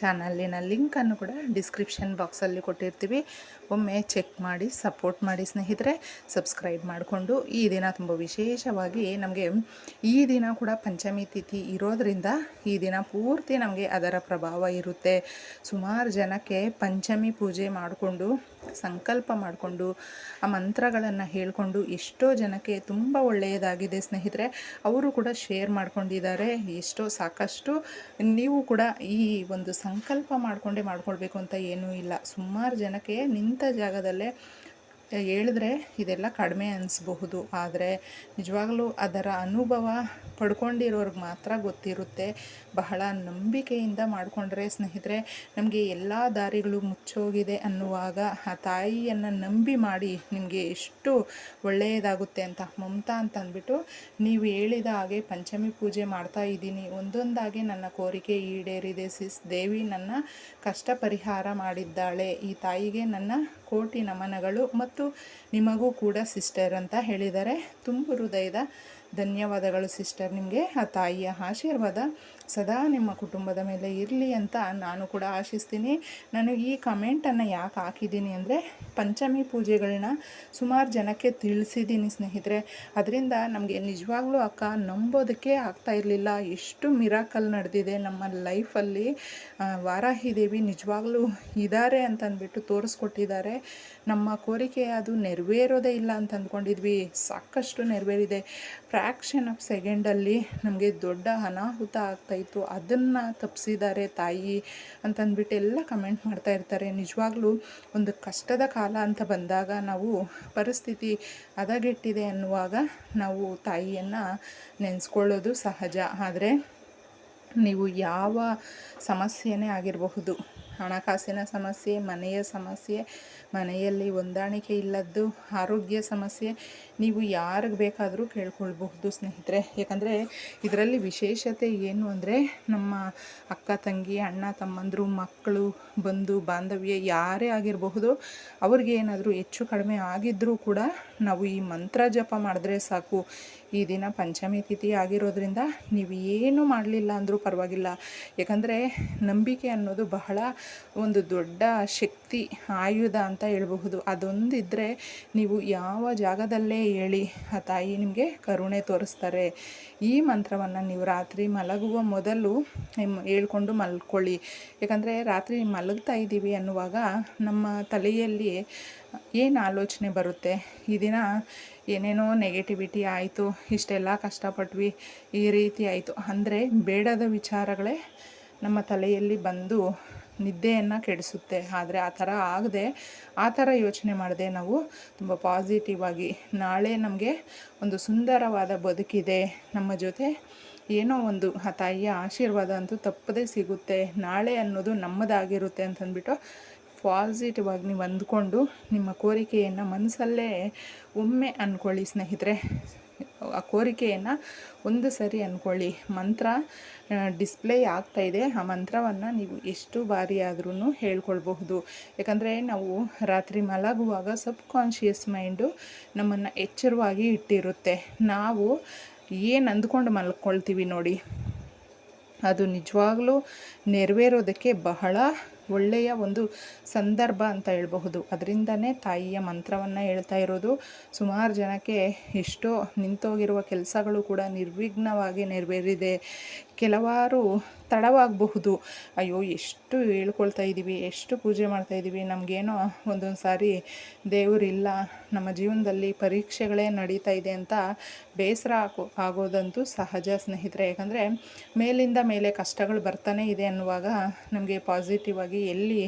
ಚಾನಲಿನ ಲಿಂಕನ್ನು ಕೂಡ ಡಿಸ್ಕ್ರಿಪ್ಷನ್ ಬಾಕ್ಸಲ್ಲಿ ಕೊಟ್ಟಿರ್ತೀವಿ. ಒಮ್ಮೆ ಚೆಕ್ ಮಾಡಿ, ಸಪೋರ್ಟ್ ಮಾಡಿ ಸ್ನೇಹಿತರೆ, ಸಬ್ಸ್ಕ್ರೈಬ್ ಮಾಡಿಕೊಂಡು ಈ ದಿನ ತುಂಬ ವಿಶೇಷವಾಗಿ ನಮಗೆ ಈ ದಿನ ಕೂಡ ಪಂಚಮಿ ತಿಥಿ ಇರೋದರಿಂದ ಈ ದಿನ ಪೂರ್ತಿ ನಮಗೆ ಅದರ ಪ್ರಭಾವ ಇರುತ್ತೆ. ಸುಮಾರು ಜನಕ್ಕೆ ಪಂಚಮಿ ಪೂಜೆ ಮಾಡಿಕೊಂಡು, ಸಂಕಲ್ಪ ಮಾಡಿಕೊಂಡು, ಆ ಮಂತ್ರಗಳನ್ನು ಹೇಳಿಕೊಂಡು ಎಷ್ಟೋ ಜನಕ್ಕೆ ತುಂಬ ಒಳ್ಳೆಯದಾಗಿದೆ ಸ್ನೇಹಿತರೆ. ಅವರು ಕೂಡ ಶೇರ್ ಮಾಡ್ಕೊಂಡಿದ್ದಾರೆ. ಎಷ್ಟೋ ಸಾಕಷ್ಟು ನೀವು ಕೂಡ ಈ ಒಂದು ಸಂಕಲ್ಪ ಮಾಡಿಕೊಂಡೇ ಮಾಡ್ಕೊಳ್ಬೇಕು ಅಂತ ಏನೂ ಇಲ್ಲ. ಸುಮಾರು ಜನಕ್ಕೆ ನಿಂತ ಜಾಗದಲ್ಲೇ ಹೇಳಿದ್ರೆ ಇದೆಲ್ಲ ಕಡಿಮೆ ಅನಿಸ್ಬಹುದು. ಆದರೆ ನಿಜವಾಗಲೂ ಅದರ ಅನುಭವ ಪಡ್ಕೊಂಡಿರೋರ್ಗೆ ಮಾತ್ರ ಗೊತ್ತಿರುತ್ತೆ. ಬಹಳ ನಂಬಿಕೆಯಿಂದ ಮಾಡಿಕೊಂಡ್ರೆ ಸ್ನೇಹಿತರೆ, ನಮಗೆ ಎಲ್ಲ ದಾರಿಗಳು ಮುಚ್ಚೋಗಿದೆ ಅನ್ನುವಾಗ ಆ ತಾಯಿಯನ್ನು ನಂಬಿ ಮಾಡಿ ನಿಮಗೆ ಎಷ್ಟು ಒಳ್ಳೆಯದಾಗುತ್ತೆ ಅಂತ ಮಮತಾ ಅಂತ ಅಂದ್ಬಿಟ್ಟು ನೀವು ಹೇಳಿದ ಹಾಗೆ ಪಂಚಮಿ ಪೂಜೆ ಮಾಡ್ತಾ ಇದ್ದೀನಿ. ಒಂದೊಂದಾಗಿ ನನ್ನ ಕೋರಿಕೆ ಈಡೇರಿದೆ. ಸಿಸ್ ದೇವಿ ನನ್ನ ಕಷ್ಟ ಪರಿಹಾರ ಮಾಡಿದ್ದಾಳೆ. ಈ ತಾಯಿಗೆ ನನ್ನ ಕೋಟಿ ನಮನಗಳು ಮತ್ತು ನಿಮಗೂ ಕೂಡ ಸಿಸ್ಟರ್ ಅಂತ ಹೇಳಿದ್ದಾರೆ. ತುಂಬು ಹೃದಯದ ಧನ್ಯವಾದಗಳು ಸಿಸ್ಟರ್ ನಿಮಗೆ. ಆ ತಾಯಿಯ ಆಶೀರ್ವಾದ ಸದಾ ನಿಮ್ಮ ಕುಟುಂಬದ ಮೇಲೆ ಇರಲಿ ಅಂತ ನಾನು ಕೂಡ ಆಶಿಸ್ತೀನಿ. ನಾನು ಈ ಕಮೆಂಟನ್ನು ಯಾಕೆ ಹಾಕಿದ್ದೀನಿ ಅಂದರೆ ಪಂಚಮಿ ಪೂಜೆಗಳನ್ನ ಸುಮಾರು ಜನಕ್ಕೆ ತಿಳಿಸಿದ್ದೀನಿ ಸ್ನೇಹಿತರೆ. ಅದರಿಂದ ನಮಗೆ ನಿಜವಾಗ್ಲೂ ಅಕ್ಕ ನಂಬೋದಕ್ಕೆ ಆಗ್ತಾ ಇರಲಿಲ್ಲ. ಎಷ್ಟು ಮಿರಾಕಲ್ ನಡೆದಿದೆ ನಮ್ಮ ಲೈಫಲ್ಲಿ ವಾರಾಹಿ ದೇವಿ ನಿಜವಾಗ್ಲೂ ಇದ್ದಾರೆ ಅಂತಂದ್ಬಿಟ್ಟು ತೋರಿಸ್ಕೊಟ್ಟಿದ್ದಾರೆ. ನಮ್ಮ ಕೋರಿಕೆ ಅದು ನೆರವೇರೋದೇ ಇಲ್ಲ ಅಂತ ಅಂದ್ಕೊಂಡಿದ್ವಿ. ಸಾಕಷ್ಟು ನೆರವೇರಿದೆ. ಫ್ರ್ಯಾಕ್ಷನ್ ಆಫ್ ಸೆಕೆಂಡಲ್ಲಿ ನಮಗೆ ದೊಡ್ಡ ಅನಾಹುತ ಆಗ್ತಾಯಿತ್ತು ಅದನ್ನು ತಪ್ಪಿಸಿದ್ದಾರೆ ತಾಯಿ ಅಂತಂದ್ಬಿಟ್ಟು ಎಲ್ಲ ಕಮೆಂಟ್ ಮಾಡ್ತಾ ಇರ್ತಾರೆ. ನಿಜವಾಗ್ಲೂ ಒಂದು ಕಷ್ಟದ ಕಾಲ ಅಂತ ಬಂದಾಗ ನಾವು ಪರಿಸ್ಥಿತಿ ಹದಗೆಟ್ಟಿದೆ ಅನ್ನುವಾಗ ನಾವು ತಾಯಿಯನ್ನು ನೆನೆಸ್ಕೊಳ್ಳೋದು ಸಹಜ. ಆದರೆ ನೀವು ಯಾವ ಸಮಸ್ಯೆನೇ ಆಗಿರಬಹುದು. ಹಣಕಾಸಿನ ಸಮಸ್ಯೆ, ಮನೆಯ ಸಮಸ್ಯೆ, ಮನೆಯಲ್ಲಿ ಹೊಂದಾಣಿಕೆ ಇಲ್ಲದ್ದು, ಆರೋಗ್ಯ ಸಮಸ್ಯೆ, ನೀವು ಯಾರಿಗೆ ಬೇಕಾದರೂ ಕೇಳ್ಕೊಳ್ಬಹುದು ಸ್ನೇಹಿತರೆ. ಯಾಕಂದರೆ ಇದರಲ್ಲಿ ವಿಶೇಷತೆ ಏನು ಅಂದರೆ ನಮ್ಮ ಅಕ್ಕ, ತಂಗಿ, ಅಣ್ಣ, ತಮ್ಮಂದರು, ಮಕ್ಕಳು, ಬಂಧು, ಬಾಂಧವ್ಯ ಯಾರೇ ಆಗಿರಬಹುದು, ಅವ್ರಿಗೆ ಏನಾದರೂ ಹೆಚ್ಚು ಕಡಿಮೆ ಆಗಿದ್ದರೂ ಕೂಡ ನಾವು ಈ ಮಂತ್ರ ಜಪ ಮಾಡಿದ್ರೆ ಸಾಕು. ಈ ದಿನ ಪಂಚಮಿ ತಿಥಿ ಆಗಿರೋದ್ರಿಂದ ನೀವು ಏನು ಮಾಡಲಿಲ್ಲ ಅಂದರೂ ಪರವಾಗಿಲ್ಲ. ಯಾಕಂದರೆ ನಂಬಿಕೆ ಅನ್ನೋದು ಬಹಳ ಒಂದು ದೊಡ್ಡ ಶಕ್ತಿ, ಆಯುಧ ಅಂತ ಹೇಳಬಹುದು. ಅದೊಂದಿದ್ದರೆ ನೀವು ಯಾವ ಜಾಗದಲ್ಲೇ ಹೇಳಿ ಆ ತಾಯಿ ನಿಮಗೆ ಕರುಣೆ ತೋರಿಸ್ತಾರೆ. ಈ ಮಂತ್ರವನ್ನು ನೀವು ರಾತ್ರಿ ಮಲಗುವ ಮೊದಲು ಹೇಳ್ಕೊಂಡು ಮಲ್ಕೊಳ್ಳಿ. ಯಾಕಂದರೆ ರಾತ್ರಿ ಮಲಗ್ತಾ ಇದ್ದೀವಿ ಅನ್ನುವಾಗ ನಮ್ಮ ತಲೆಯಲ್ಲಿ ಏನು ಆಲೋಚನೆ ಬರುತ್ತೆ? ಈ ದಿನ ಏನೇನೋ ನೆಗೆಟಿವಿಟಿ ಆಯಿತು, ಇಷ್ಟೆಲ್ಲ ಕಷ್ಟಪಟ್ವಿ, ಈ ರೀತಿ ಆಯಿತು. ಅಂದರೆ ಬೇಡದ ವಿಚಾರಗಳೇ ನಮ್ಮ ತಲೆಯಲ್ಲಿ ಬಂದು ನಿದ್ದೆಯನ್ನು ಕೆಡಿಸುತ್ತೆ. ಆದರೆ ಆ ಥರ ಆಗದೆ ಆ ಥರ ಯೋಚನೆ ಮಾಡದೆ ನಾವು ತುಂಬ ಪಾಸಿಟಿವ್ ಆಗಿ ನಾಳೆ ನಮಗೆ ಒಂದು ಸುಂದರವಾದ ಬದುಕಿದೆ. ನಮ್ಮ ಜೊತೆ ಏನೋ ಒಂದು ಆ ತಾಯಿಯ ಆಶೀರ್ವಾದ ಅಂತೂ ತಪ್ಪದೇ ಸಿಗುತ್ತೆ. ನಾಳೆ ಅನ್ನೋದು ನಮ್ಮದಾಗಿರುತ್ತೆ ಅಂತಂದ್ಬಿಟ್ಟು ಪಾಸಿಟಿವ್ ಆಗಿ ನೀವು ಅಂದ್ಕೊಂಡು ನಿಮ್ಮ ಕೋರಿಕೆಯನ್ನು ಮನಸ್ಸಲ್ಲೇ ಒಮ್ಮೆ ಅಂದ್ಕೊಳ್ಳಿ ಸ್ನೇಹಿತರೆ. ಆ ಕೋರಿಕೆಯನ್ನು ಒಂದು ಸರಿ ಅಂದ್ಕೊಳ್ಳಿ ಮಂತ್ರ ಡಿಸ್ಪ್ಲೇ ಆಗ್ತಾ ಇದೆ. ಆ ಮಂತ್ರವನ್ನು ನೀವು ಎಷ್ಟು ಬಾರಿ ಆದ್ರೂ ಹೇಳ್ಕೊಳ್ಬಹುದು. ಯಾಕಂದರೆ ನಾವು ರಾತ್ರಿ ಮಲಗುವಾಗ ಸಬ್ ಕಾನ್ಷಿಯಸ್ ಮೈಂಡು ನಮ್ಮನ್ನು ಎಚ್ಚರವಾಗಿ ಇಟ್ಟಿರುತ್ತೆ. ನಾವು ಏನು ಅಂದ್ಕೊಂಡು ಮಲ್ಕೊಳ್ತೀವಿ ನೋಡಿ. ಅದು ನಿಜವಾಗ್ಲೂ ನೆರವೇರೋದಕ್ಕೆ ಬಹಳ ಒಳ್ಳೆಯ ಒಂದು ಸಂದರ್ಭ ಅಂತ ಹೇಳಬಹುದು. ಅದರಿಂದನೇ ತಾಯಿಯ ಮಂತ್ರವನ್ನು ಹೇಳ್ತಾ ಇರೋದು. ಸುಮಾರು ಜನಕ್ಕೆ ಎಷ್ಟೋ ನಿಂತೋಗಿರುವ ಕೆಲಸಗಳು ಕೂಡ ನಿರ್ವಿಘ್ನವಾಗಿ ನೆರವೇರಿದೆ. ಕೆಲವಾರು ತಡವಾಗಬಹುದು. ಅಯ್ಯೋ, ಎಷ್ಟು ಹೇಳ್ಕೊಳ್ತಾ ಇದ್ದೀವಿ ಎಷ್ಟು ಪೂಜೆ ಮಾಡ್ತಾ ಇದ್ದೀವಿ ನಮಗೇನೋ ಒಂದೊಂದು ಸಾರಿ ದೇವರಿಲ್ಲ, ನಮ್ಮ ಜೀವನದಲ್ಲಿ ಪರೀಕ್ಷೆಗಳೇ ನಡೀತಾ ಇದೆ ಅಂತ ಬೇಸರ ಆಗೋ, ಆಗೋದಂತೂ ಸಹಜ ಸ್ನೇಹಿತರೆ. ಯಾಕಂದರೆ ಮೇಲಿಂದ ಮೇಲೆ ಕಷ್ಟಗಳು ಬರ್ತಾನೆ ಇದೆ ಅನ್ನುವಾಗ ನಮಗೆ ಪಾಸಿಟಿವ್ ಆಗಿ ಎಲ್ಲಿ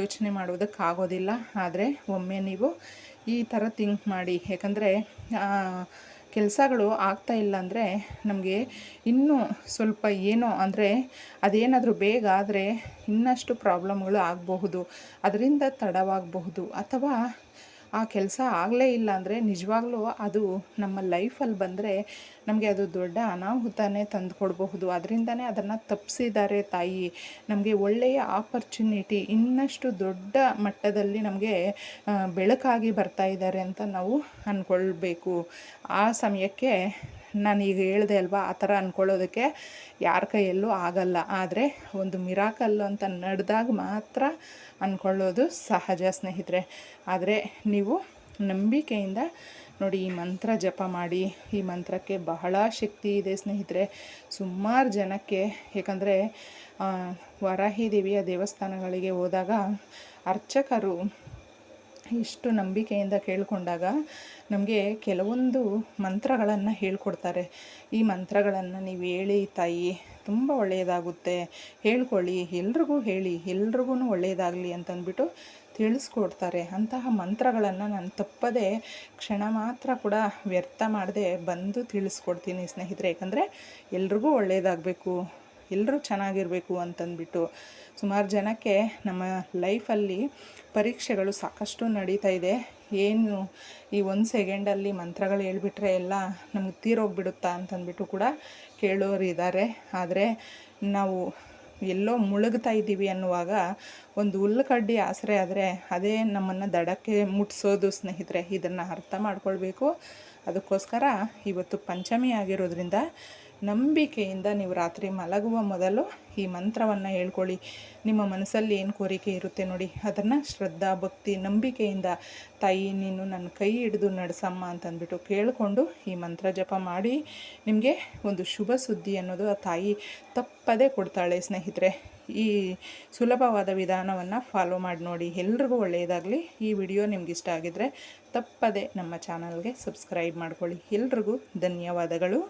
ಯೋಚನೆ ಮಾಡೋದಕ್ಕಾಗೋದಿಲ್ಲ. ಆದರೆ ಒಮ್ಮೆ ನೀವು ಈ ಥರ ಥಿಂಕ್ ಮಾಡಿ. ಯಾಕಂದರೆ ಕೆಲಸಗಳು ಆಗ್ತಾ ಇಲ್ಲ ಅಂದರೆ ನಮಗೆ ಇನ್ನೂ ಸ್ವಲ್ಪ ಏನೋ ಅಂದರೆ ಅದೇನಾದರೂ ಬೇಗ ಆದರೆ ಇನ್ನಷ್ಟು ಪ್ರಾಬ್ಲಮ್ಗಳು ಆಗಬಹುದು. ಅದರಿಂದ ತಡವಾಗಬಹುದು. ಅಥವಾ ಆ ಕೆಲಸ ಆಗಲೇ ಇಲ್ಲ ಅಂದರೆ ನಿಜವಾಗ್ಲೂ ಅದು ನಮ್ಮ ಲೈಫಲ್ಲಿ ಬಂದರೆ ನಮಗೆ ಅದು ದೊಡ್ಡ ಅನಾಹುತನೇ ತಂದು ಕೊಡಬಹುದು ಅದರಿಂದನೇ ಅದನ್ನು ತಪ್ಪಿಸಿದ್ದಾರೆ ತಾಯಿ. ನಮಗೆ ಒಳ್ಳೆಯ ಆಪರ್ಚುನಿಟಿ ಇನ್ನಷ್ಟು ದೊಡ್ಡ ಮಟ್ಟದಲ್ಲಿ ನಮಗೆ ಬೆಳಕಾಗಿ ಬರ್ತಾ ಇದ್ದಾರೆ ಅಂತ ನಾವು ಅಂದ್ಕೊಳ್ಬೇಕು ಆ ಸಮಯಕ್ಕೆ ನಾನು ಈಗ ಹೇಳಿದೆ ಅಲ್ವಾ, ಆ ಥರ ಅಂದ್ಕೊಳ್ಳೋದಕ್ಕೆ ಯಾರ ಕೈಯಲ್ಲೂ ಆಗಲ್ಲ. ಆದರೆ ಒಂದು ಮಿರಾಕಲ್ಲು ಅಂತ ನಡೆದಾಗ ಮಾತ್ರ ಅಂದ್ಕೊಳ್ಳೋದು ಸಹಜ ಸ್ನೇಹಿತರೆ. ಆದರೆ ನೀವು ನಂಬಿಕೆಯಿಂದ ನೋಡಿ, ಈ ಮಂತ್ರ ಜಪ ಮಾಡಿ, ಈ ಮಂತ್ರಕ್ಕೆ ಬಹಳ ಶಕ್ತಿ ಇದೆ ಸ್ನೇಹಿತರೆ. ಸುಮಾರು ಜನಕ್ಕೆ, ಏಕೆಂದರೆ ವರಾಹಿ ದೇವಿಯ ದೇವಸ್ಥಾನಗಳಿಗೆ ಹೋದಾಗ ಅರ್ಚಕರು ಇಷ್ಟು ನಂಬಿಕೆಯಿಂದ ಕೇಳಿಕೊಂಡಾಗ ನಮಗೆ ಕೆಲವೊಂದು ಮಂತ್ರಗಳನ್ನು ಹೇಳ್ಕೊಡ್ತಾರೆ. ಈ ಮಂತ್ರಗಳನ್ನು ನೀವು ಹೇಳಿ, ತಾಯಿ, ತುಂಬ ಒಳ್ಳೆಯದಾಗುತ್ತೆ. ಹೇಳ್ಕೊಳ್ಳಿ, ಎಲ್ರಿಗೂ ಹೇಳಿ, ಎಲ್ರಿಗೂ ಒಳ್ಳೆಯದಾಗಲಿ ಅಂತಂದ್ಬಿಟ್ಟು ತಿಳಿಸ್ಕೊಡ್ತಾರೆ. ಅಂತಹ ಮಂತ್ರಗಳನ್ನು ನಾನು ತಪ್ಪದೇ ಕ್ಷಣ ಮಾತ್ರ ಕೂಡ ವ್ಯರ್ಥ ಮಾಡದೆ ಬಂದು ತಿಳಿಸ್ಕೊಡ್ತೀನಿ ಸ್ನೇಹಿತರೆ. ಯಾಕಂದರೆ ಎಲ್ರಿಗೂ ಒಳ್ಳೆಯದಾಗಬೇಕು ಎಲ್ಲರೂ ಚೆನ್ನಾಗಿರಬೇಕು ಅಂತಂದ್ಬಿಟ್ಟು. ಸುಮಾರು ಜನಕ್ಕೆ ನಮ್ಮ ಲೈಫಲ್ಲಿ ಪರೀಕ್ಷೆಗಳು ಸಾಕಷ್ಟು ನಡೀತಾ ಇದೆ. ಏನು ಈ ಒಂದು ಸೆಕೆಂಡಲ್ಲಿ ಮಂತ್ರಗಳು ಹೇಳ್ಬಿಟ್ರೆ ಎಲ್ಲ ನಮಗೆ ತೀರೋಗ್ಬಿಡುತ್ತಾ ಅಂತಂದ್ಬಿಟ್ಟು ಕೂಡ ಕೇಳೋರು ಇದ್ದಾರೆ. ಆದರೆ ನಾವು ಎಲ್ಲೋ ಮುಳುಗ್ತಾ ಇದ್ದೀವಿ ಅನ್ನುವಾಗ ಒಂದು ಹುಲ್ಲು ಆಸರೆ ಆದರೆ ಅದೇ ನಮ್ಮನ್ನು ದಡಕ್ಕೆ ಮುಟ್ಸೋದು ಸ್ನೇಹಿತರೆ, ಇದನ್ನು ಅರ್ಥ ಮಾಡ್ಕೊಳ್ಬೇಕು. ಅದಕ್ಕೋಸ್ಕರ ಇವತ್ತು ಪಂಚಮಿ ಆಗಿರೋದ್ರಿಂದ ನಂಬಿಕೆಯಿಂದ ನೀವು ರಾತ್ರಿ ಮಲಗುವ ಮೊದಲು ಈ ಮಂತ್ರವನ್ನು ಹೇಳ್ಕೊಳ್ಳಿ. ನಿಮ್ಮ ಮನಸ್ಸಲ್ಲಿ ಏನು ಕೋರಿಕೆ ಇರುತ್ತೆ ನೋಡಿ, ಅದನ್ನು ಶ್ರದ್ಧಾ, ಭಕ್ತಿ, ನಂಬಿಕೆಯಿಂದ ತಾಯಿ ನೀನು ನನ್ನ ಕೈ ಹಿಡಿದು ನಡೆಸಮ್ಮ ಅಂತಂದ್ಬಿಟ್ಟು ಕೇಳಿಕೊಂಡು ಈ ಮಂತ್ರ ಜಪ ಮಾಡಿ ನಿಮಗೆ ಒಂದು ಶುಭ ಸುದ್ದಿ ಅನ್ನೋದು ಆ ತಾಯಿ ತಪ್ಪದೇ ಕೊಡ್ತಾಳೆ ಸ್ನೇಹಿತರೆ. ಈ ಸುಲಭವಾದ ವಿಧಾನವನ್ನು ಫಾಲೋ ಮಾಡಿ ನೋಡಿ, ಎಲ್ರಿಗೂ ಒಳ್ಳೆಯದಾಗಲಿ. ಈ ವಿಡಿಯೋ ನಿಮ್ಗೆ ಇಷ್ಟ ಆಗಿದ್ದರೆ ತಪ್ಪದೇ ನಮ್ಮ ಚಾನಲ್ಗೆ ಸಬ್ಸ್ಕ್ರೈಬ್ ಮಾಡ್ಕೊಳ್ಳಿ. ಎಲ್ರಿಗೂ ಧನ್ಯವಾದಗಳು.